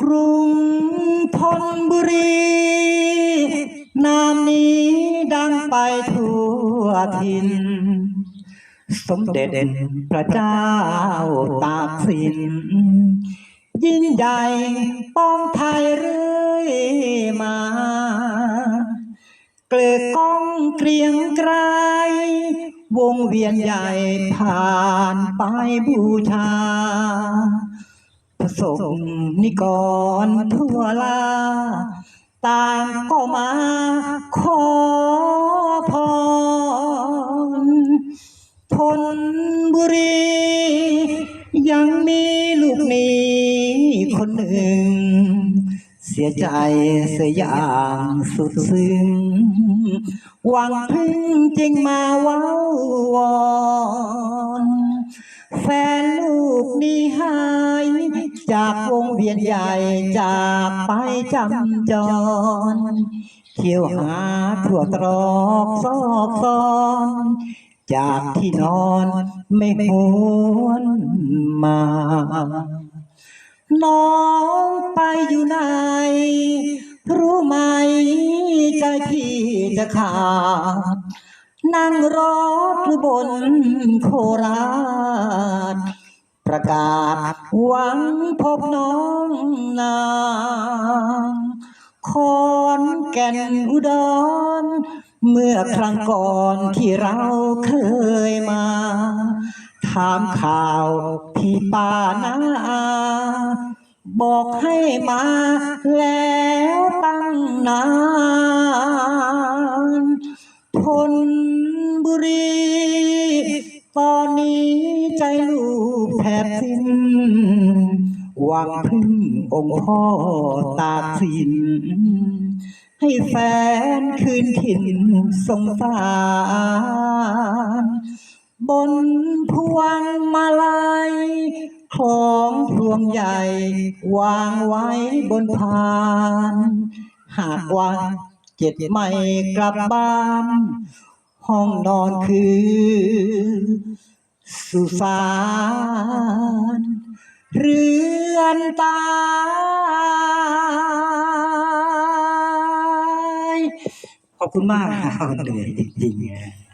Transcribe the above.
กรุงธนบุรี นามนี้ดังไปทั่วถิ่นสมเด็จพระเจ้าตากสิน ยิ่งใหญ่ป้องไทยเรื่อยมา เกลือก้องเกรียงไกรวงเวียนใหญ่ผ่านไปบูชา พระสงนิกรทั่วลา ต่างก็มาขอพรทนบุรี ยังมีลูกนี้คนหนึ่ง เสียใจเสียอย่างสุดซึ้งหวังพึ่งจึงมาเว้า จากวงเวียนใหญ่จากไปจำจรเที่ยวหาทั่วตรอกซอกซอนจากที่นอนไม่หวนมา น้องไปอยู่ไหน รู้ไหมใจพี่จะขาดนั่งรถหรือบนโคราช ประกาศหวังพบน้องนางคอนแก่นอุดร เมื่อครั้งก่อนที่เราเคยมา ถามข่าวพี่ป้านาบอกให้มาแล้วตั้งนานทนบุรี ตอนนี้ บสิ้นหวังพึ่งองค์พ่อตากสิน ให้แฟนคืนถิ่นสงสารบนพวงมาลัยของพวงใหญ่ วางไว้บนพาน หากว่าเจ็ดไม่กลับบ้าน ห้องนอนคือ สุสานเรือนตายขอบคุณมากครับเหนื่อยจริงๆ